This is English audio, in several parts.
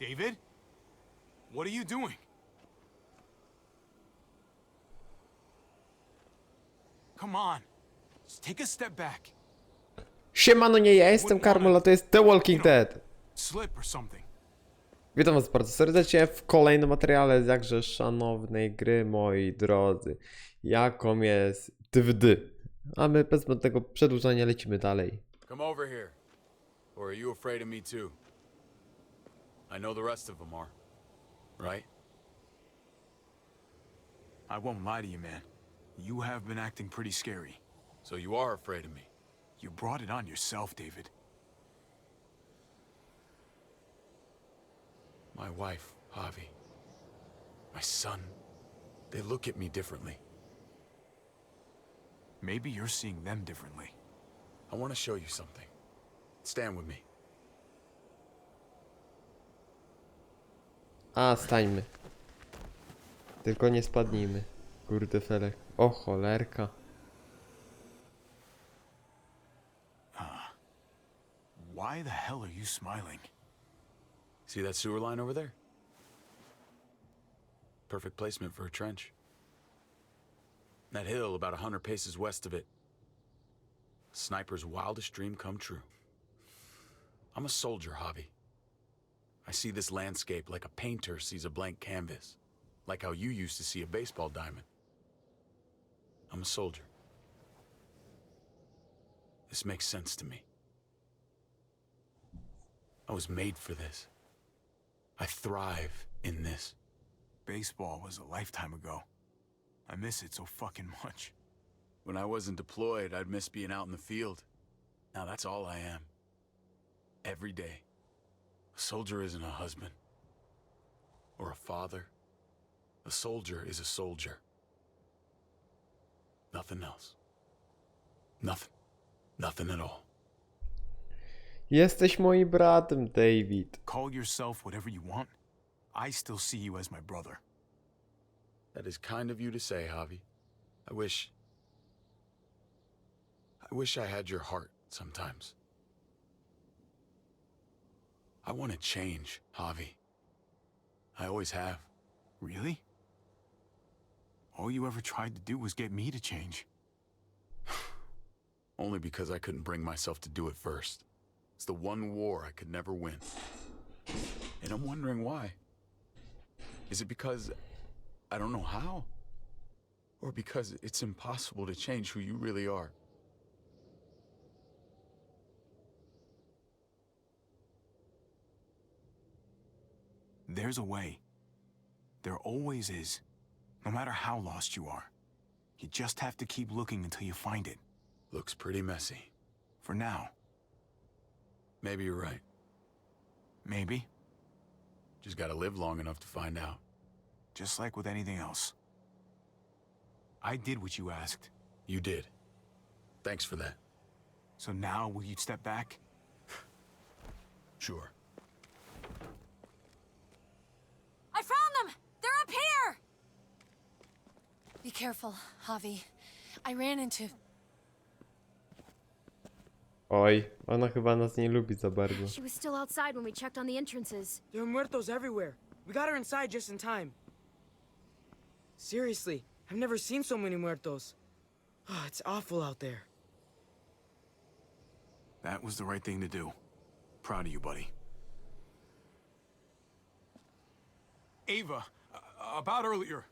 David? What are you doing? Come on. Just take a step back. Siemano, nie ja jestem Karmel, a to jest The Walking Dead. Slip or something. Witam was bardzo serdecznie w kolejnym materiale z jakże szanownej gry, moi drodzy. Jaką jest DVD. A my bez zbędnego przedłużania lecimy dalej. Come over here. Or are you afraid of me too? I know the rest of them are. Right? I won't lie to you, man. You have been acting pretty scary. So you are afraid of me. You brought it on yourself, David. My wife, Javi. My son. They look at me differently. Maybe you're seeing them differently. I want to show you something. Stand with me. A, stańmy. Tylko nie spadnijmy. Kurde felek. O, cholerka. Why the hell are you smiling? See that sewer line over there? Perfect placement for a trench. That hill about a hundred paces west of it. Sniper's wildest dream come true. I'm a soldier, Javi. I see this landscape like a painter sees a blank canvas. Like how you used to see a baseball diamond. I'm a soldier. This makes sense to me. I was made for this. I thrive in this. Baseball was a lifetime ago. I miss it so fucking much. When I wasn't deployed, I'd miss being out in the field. Now that's all I am. Every day. A soldier isn't a husband. Or a father. A soldier is a soldier. Nothing else. Nothing. Nothing at all. Jesteś moim bratem, David. Call yourself whatever you want. I still see you as my brother. That is kind of you to say, Javi. I wish. I wish I had your heart sometimes. I want to change, Javi. I always have. Really? All you ever tried to do was get me to change. Only because I couldn't bring myself to do it first. It's the one war I could never win. And I'm wondering why. Is it because I don't know how? Or because it's impossible to change who you really are? There's a way. There always is. No matter how lost you are. You just have to keep looking until you find it. Looks pretty messy. For now, Maybe you're right. maybe. Just gotta live long enough to find out. Just like with anything else. I did what you asked. You did. Thanks for that. So now will you step back? Sure. I found them! They're up here! Be careful, Javi. I ran into. Oj, ona chyba nas nie lubi za bardzo. She was still outside when we checked on the entrances. There are muertos everywhere. We got her inside just in time. Seriously, I've never seen so many muertos. Oh, it's awful out there. That was the right thing to do. Proud of you, buddy. Ava, uh, about earlier.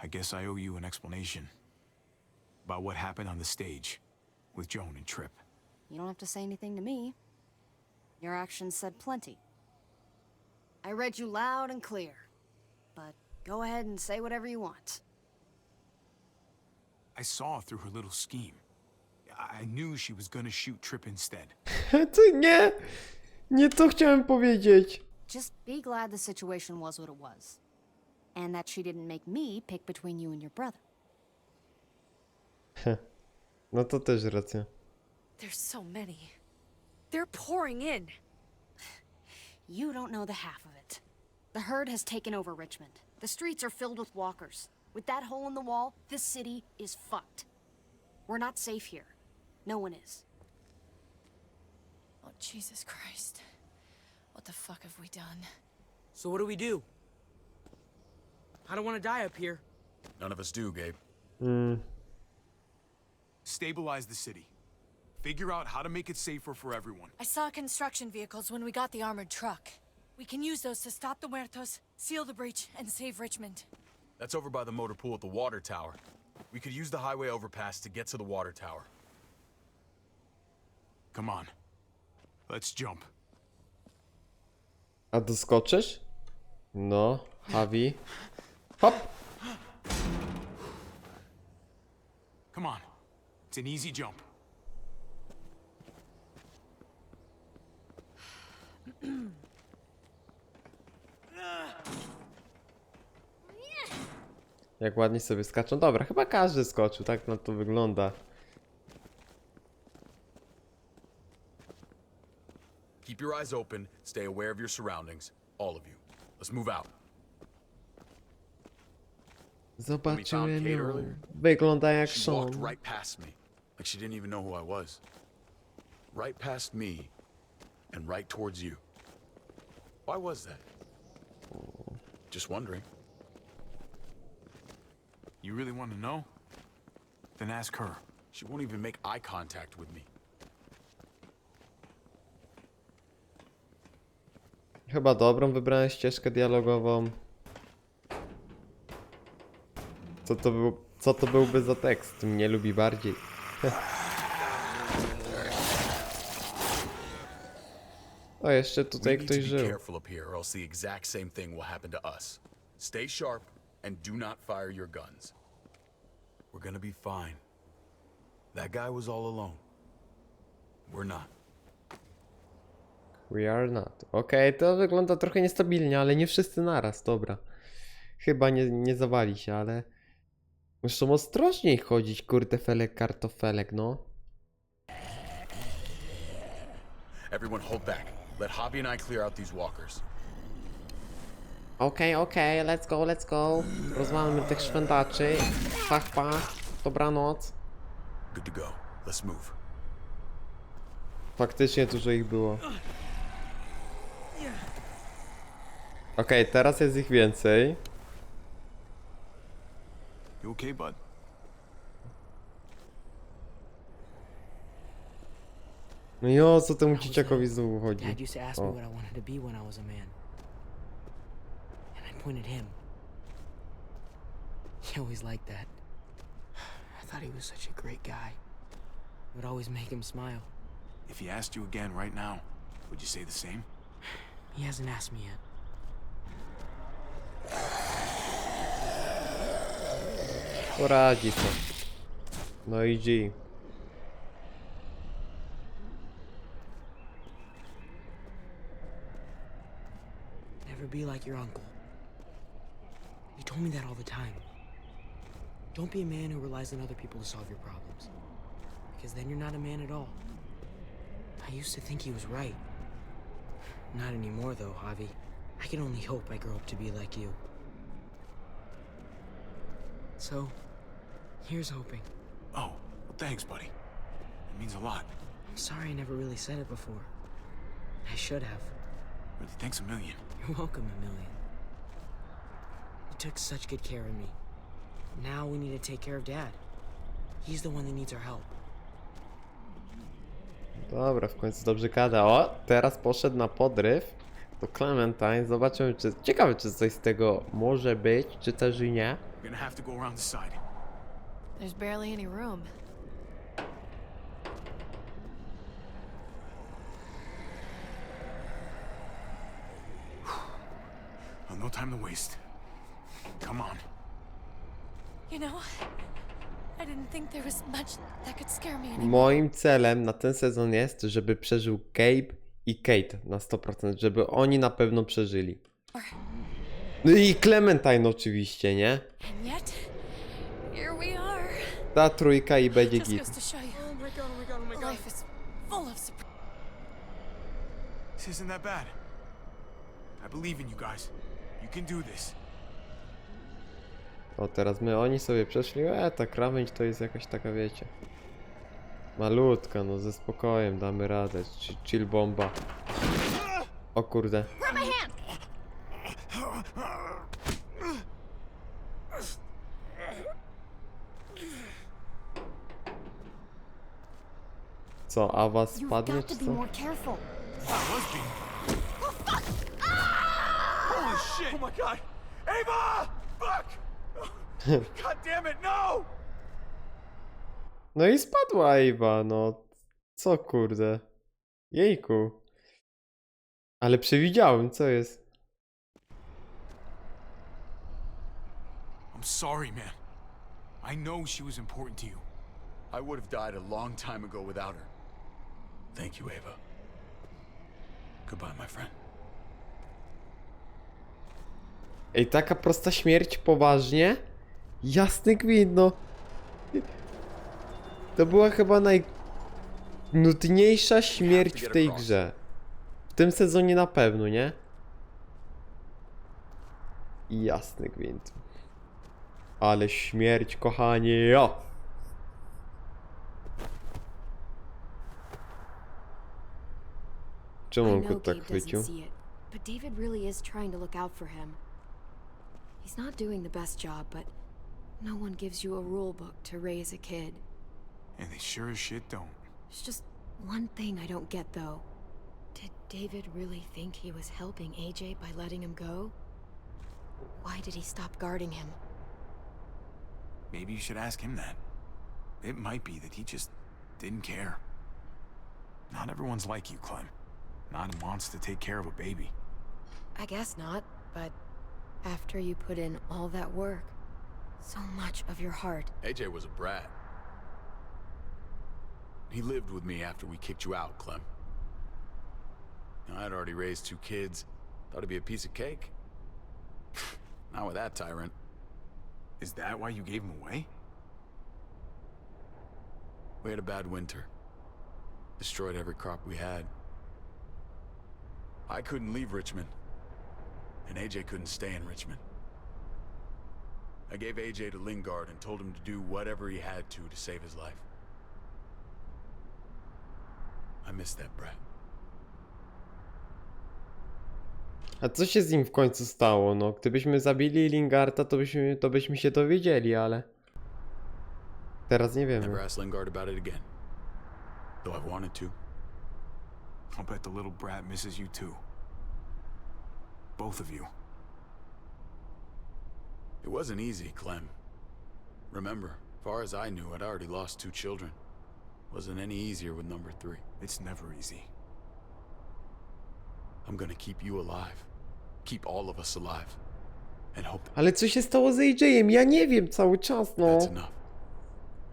I guess I owe you an explanation. About what happened on the stage with Joan and Trip. You don't have to say anything to me. Your actions said plenty. I read you loud and clear. But go ahead and say whatever you want. I saw through her little scheme. I I knew she was gonna shoot Trip instead. Co nie? Nie to chciałem powiedzieć. Just be glad the situation was what it was. And that she didn't make me pick between you and your brother. No to też racja. There's so many. They're pouring in. You don't know the half of it. The herd has taken over Richmond. The streets are filled with walkers. With that hole in the wall, this city is fucked. We're not safe here. No one is. Oh, Jesus Christ. What the fuck have we done? So what do we do? I don't want to die up here. None of us do, Gabe. Mm, Stabilize the city. Figure out how to make it safer for everyone. I saw construction vehicles when we got the armored truck. We can use those to stop the muertos, seal the breach, and save Richmond. That's over by the motor pool at the water tower. We could use the highway overpass to get to the water tower. Come on. Let's jump. a doskoczysz? No, Javi. Hop! Come on. It's an easy jump. Jak ładnie sobie skaczą. Dobra, chyba każdy skoczył, tak na to wygląda. Keep your eyes open, stay aware of your surroundings. All of you. Let's move out. Zobaczyłem Kate ją. earlier? Wygląda jak She Sean. walked right past me, like she didn't even know who I was. Right past me, and right towards you. Why was that? Just wondering. You really want to know? Then ask her. She won't even make eye contact with me. Chyba dobrą wybrałem ścieżkę dialogową. Co to, był, co to byłby za tekst? Mnie lubi bardziej. o, jeszcze tutaj ktoś żył. Stay sharp and do not fire your guns. We're gonna be fine. That guy was all alone. We're not. We are not. Okej, to wygląda trochę niestabilnie, ale nie wszyscy naraz, dobra. Chyba nie, nie zawali się, ale... Muszą ostrożniej chodzić, kurde felek, kartofelek, no. Everyone hold back. Let Hobby and I clear out these walkers. Okej, okej, let's go, let's go. Rozwalmy tych szwędaczy. Pach, pach. Dobranoc. Good to go. Let's move. Faktycznie dużo ich było. Okej, teraz jest ich więcej. You okay, bud? No i o co temu was dzieciakowi like- znowu chodzi? Dad used to ask me what I wanted to be when I was a man. And I pointed him. He always liked that. I thought he was such a great guy. It would always make him smile. If he asked you again right now, would you say the same? He hasn't asked me yet. Poradzi to. No i G. Never be like your uncle. He told me that all the time. Don't be a man who relies on other people to solve your problems. Because then you're not a man at all. I used to think he was right. Not anymore, though, Javi. I can only hope I grow up to be like you. So, here's hoping. Oh, well, thanks, buddy. It means a lot. I'm sorry I never really said it before. I should have. Really, thanks a million. You're welcome, a million. You took such good care of me. Now we need to take care of Dad. He's the one that needs our help. Dobra, w końcu dobrze gada. O, teraz poszedł na podryw do Clementine. Zobaczymy, czy... Ciekawe, czy coś z tego może być, czy też i nie. We're gonna have to go around the side. There's barely any room. Well, no time to waste. Come on. You know, I didn't think there was much that could scare me anymore. Moim celem na ten sezon jest, żeby przeżył Gabe i Kate na 100%, żeby oni na pewno przeżyli. No i Clementine oczywiście, nie? And yet. Ta trójka i będzie git. This isn't that bad. I believe in you guys. You can do this. O, teraz my, oni sobie przeszli, e, ta krawędź to jest jakaś taka, wiecie. Malutka, no ze spokojem damy radę, Chi- chill bomba. O kurde. Co, Awa spadnie czy to be co? more careful. I was being. Holy shit! Oh my god! Ava! Fuck! god damn it, no! No i spadła Ewa, no. Co kurde. Jejku. Ale przewidziałem, co jest. I'm sorry, man. I know she was important to you. I would have died a long time ago without her. Thank you, Ava. Goodbye, my friend. Ej, taka prosta śmierć, poważnie? Jasny gwint, no. To była chyba najnudniejsza śmierć w tej grze. W tym sezonie na pewno, nie? Jasny gwint. Ale śmierć, kochanie, jo! Czemu I on know go Gabe tak doesn't see it, but David really is trying to look out for him. He's not doing the best job, but no one gives you a rule book to raise a kid. And they sure as shit don't. It's just one thing I don't get though. Did David really think he was helping AJ by letting him go? Why did he stop guarding him? Maybe you should ask him that. It might be that he just didn't care. Not everyone's like you, Clem. Not who wants to take care of a baby. I guess not, but after you put in all that work, so much of your heart, AJ was a brat. He lived with me after we kicked you out, Clem. I'd already raised two kids. Thought it'd be a piece of cake. Not with that tyrant. Is that why you gave him away? We had a bad winter. Destroyed every crop we had. I couldn't leave Richmond. And AJ couldn't stay in Richmond. I gave AJ to Lingard and told him to do whatever he had to to save his life. I miss that brat. A co się z nim w końcu stało? No, gdybyśmy zabili Lingarta, to byśmy, to byśmy się dowiedzieli, ale... Teraz nie Never wiemy. asked Lingard about it again. Though I've wanted to. I'll bet the little brat misses you too. Both of you. It wasn't easy, Clem. Remember, far as I knew, I'd already lost two children. Wasn't any easier with number three. It's never easy. I'm gonna keep you alive. Keep all of us alive. And hope Ale co się stało z AJ-em? Ja nie wiem cały czas, no. that's enough.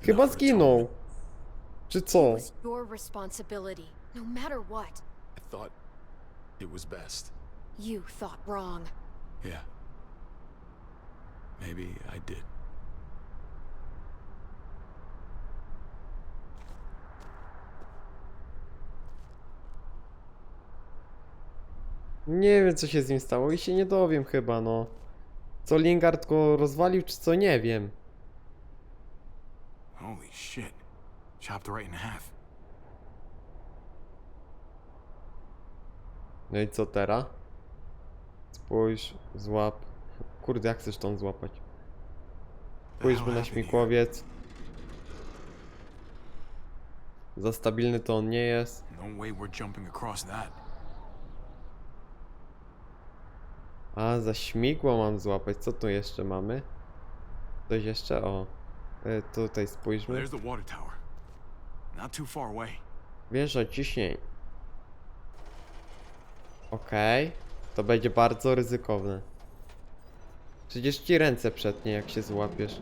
Chyba Enough for zginął. atonement. Czy co? it was your responsibility, no matter what. I thought it was best. You thought wrong. Yeah. Maybe I did. Nie wiem co się z nim stało i się nie dowiem chyba, no. Co Lingard go rozwalił, czy co? Nie wiem. Holy shit. Chopped right in half. No i co teraz? Spójrz, złap. Kurde, jak chcesz tą złapać? Spójrzmy na śmigłowiec. Za stabilny to on nie jest. No way we're jumping across that. A, za śmigło mam złapać. Co tu jeszcze mamy? Coś jeszcze? O. E, tutaj spójrzmy. There's the water tower. Not too far away. Wieża ciśnień. Okej. To będzie bardzo ryzykowne. Przecież ci ręce przetnie, jak się złapiesz.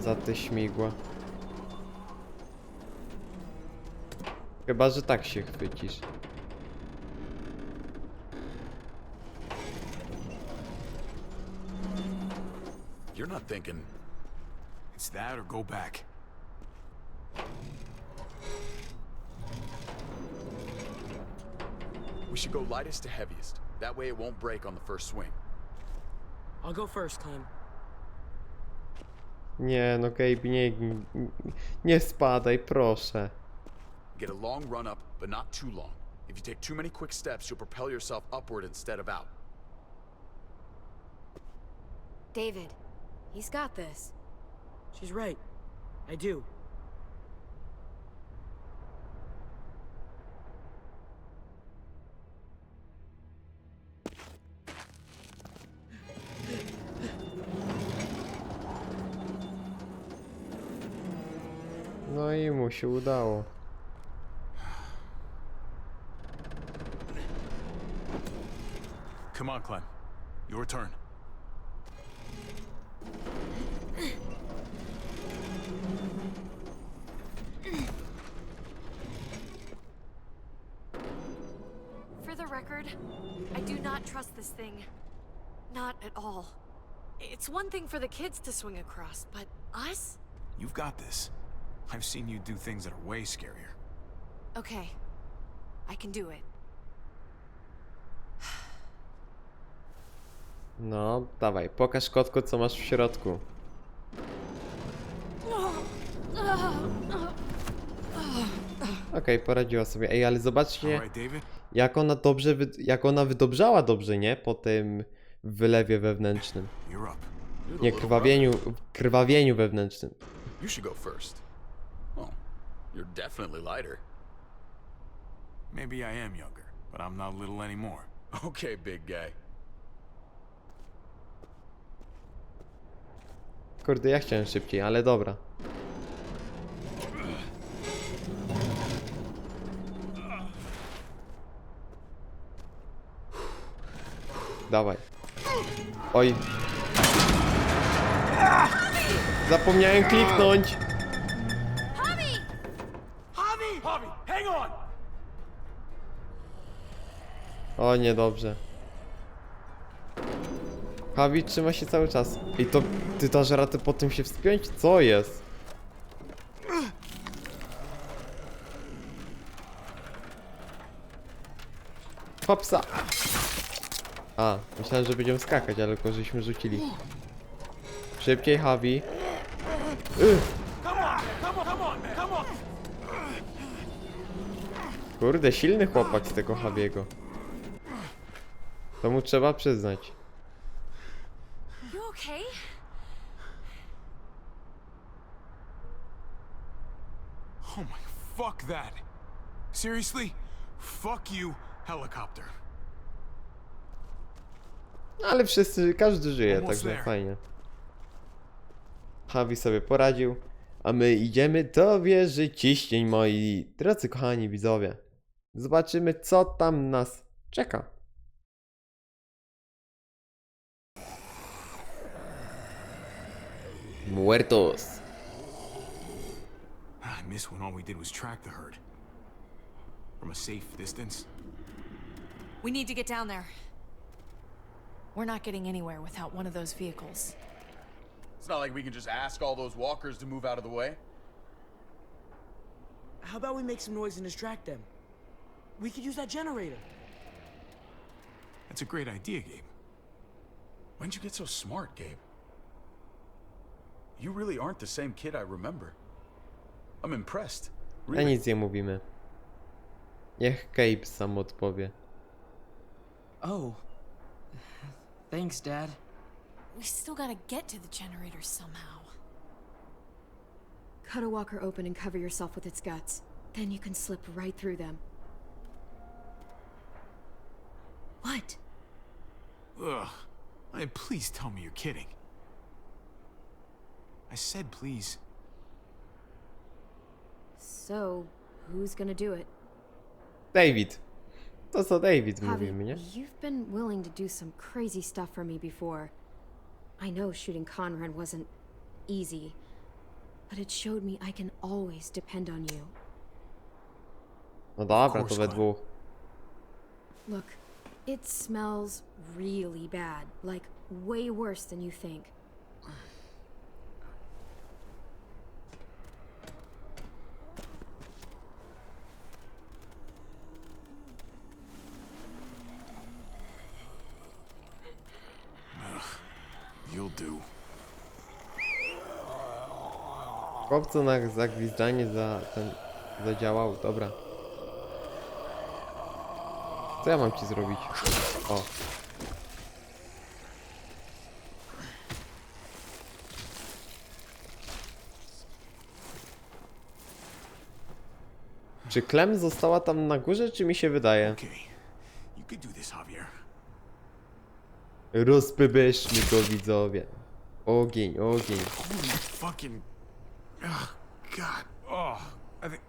Za te śmigła. Chyba, że tak się chwycisz. You're not thinking. It's that or go back. We should go lightest to heaviest. That way it won't break on the first swing. I'll go first, Clem. Nie, no Gabe, nie, nie spadaj, proszę. Get a long run up, but not too long. If you take too many quick steps, you'll propel yourself upward instead of out. David, he's got this. She's right. I do. No i mu się udało. Come on, Clem. Your turn. For the record, I do not trust this thing. Not at all. It's one thing for the kids to swing across, but us? You've got this. I've seen you do things that are way scarier. Okay. I can do it. No, dawaj, pokaż kotku co masz w środku. Okej, poradziła sobie. Ej, ale zobaczcie, David? jak ona dobrze, wy... jak ona wydobrzała dobrze, nie? Po tym wylewie wewnętrznym. You're up. Nie, krwawieniu, krwawieniu wewnętrznym. You should go first. You're definitely lighter. Maybe I am younger, but I'm not little anymore. Okay, big guy. Kurde, ja chciałem szybciej, ale dobra. Dawaj. Oj. Zapomniałem kliknąć. O, niedobrze. Javi trzyma się cały czas. I to ty dasz radę po tym się wspiąć? Co jest? Hopsa! A, myślałem, że będziemy skakać, ale tylko żeśmy rzucili. Szybciej, Javi. Y! Kurde, silny chłopak z tego Javiego. To mu trzeba przyznać. You okay? Oh my, fuck that. Seriously? Fuck you, helicopter. No, Ale wszyscy, każdy żyje, Almost także there. fajnie. Javi sobie poradził, a my idziemy do wieży ciśnień, moi drodzy kochani widzowie. Zobaczymy, co tam nas czeka. Muertos. Ah, I miss when all we did was track the herd. From a safe distance. We need to get down there. We're not getting anywhere without one of those vehicles. It's not like we can just ask all those walkers to move out of the way. How about we make some noise and distract them? We could use that generator. That's a great idea, Gabe. When'd you get so smart, Gabe? You really aren't the same kid I remember. I'm impressed. A Really. nic nie mówimy. Niech Cape sam odpowie. Oh. Thanks, Dad. We still gotta get to the generator somehow. Cut a walker open and cover yourself with its guts. Then you can slip right through them. What? Ugh. I mean, please tell me you're kidding. I said please. So, who's gonna do it? David. To co David Javi, mówimy, nie? you've been willing to do some crazy stuff for me before. I know shooting Conrad wasn't easy, but it showed me I can always depend on you. No dobra, to course, we Glenn. dwóch. Look, it smells really bad, like way worse than you think. Do. Chłopcu na zagwizdanie za ten zadziałał, dobra. Co ja mam ci zrobić? O. Czy Klem została tam na górze, czy mi się wydaje you could do this, Javier. Rozpybyszmy go widzowie. Ogień, ogień. Holy fucking. Oh, God. Oh, I think.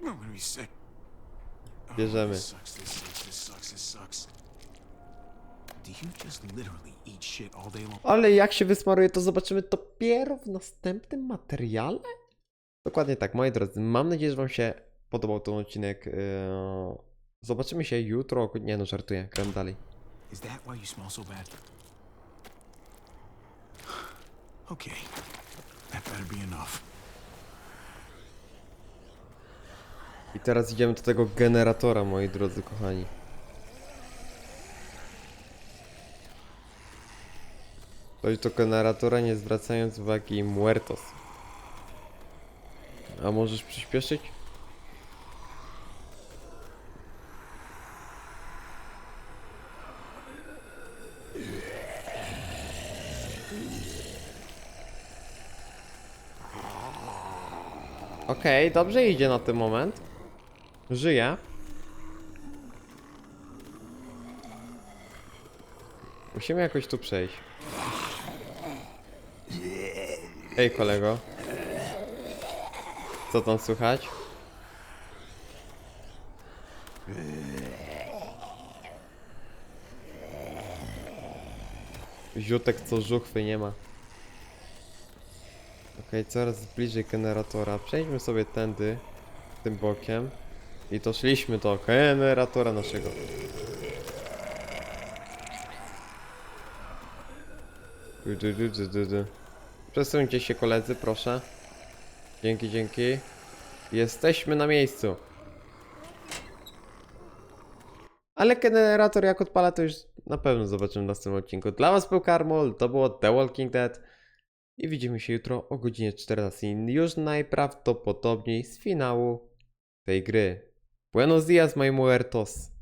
I'm gonna be sick. Oh, Bierzemy. This sucks, this sucks, this sucks, this sucks. Do you just literally eat shit all day long? Ale jak się wysmaruje, to zobaczymy dopiero w następnym materiale? Dokładnie tak, moi drodzy. Mam nadzieję, że Wam się podobał ten odcinek. Eee, Zobaczymy się jutro. Nie no, żartuję, gram dalej. Is that why you smell so bad? Okay, that better be enough. I teraz idziemy do tego generatora, moi drodzy kochani. Dojść do generatora, nie zwracając uwagi muertos. A możesz przyspieszyć? Okej, dobrze idzie na ten moment. Żyje. Musimy jakoś tu przejść. Ej, kolego. Co tam słychać? Ziutek co żuchwy nie ma. Okej, coraz bliżej generatora. Przejdźmy sobie tędy, tym bokiem. I to szliśmy do generatora naszego. Przesuńcie się koledzy, proszę. Dzięki, dzięki. Jesteśmy na miejscu. Ale generator jak odpala to już na pewno zobaczymy w następnym odcinku. Dla was był Karmol, to było The Walking Dead. I widzimy się jutro o godzinie 14. Już najprawdopodobniej z finału tej gry. Buenos dias, my muertos.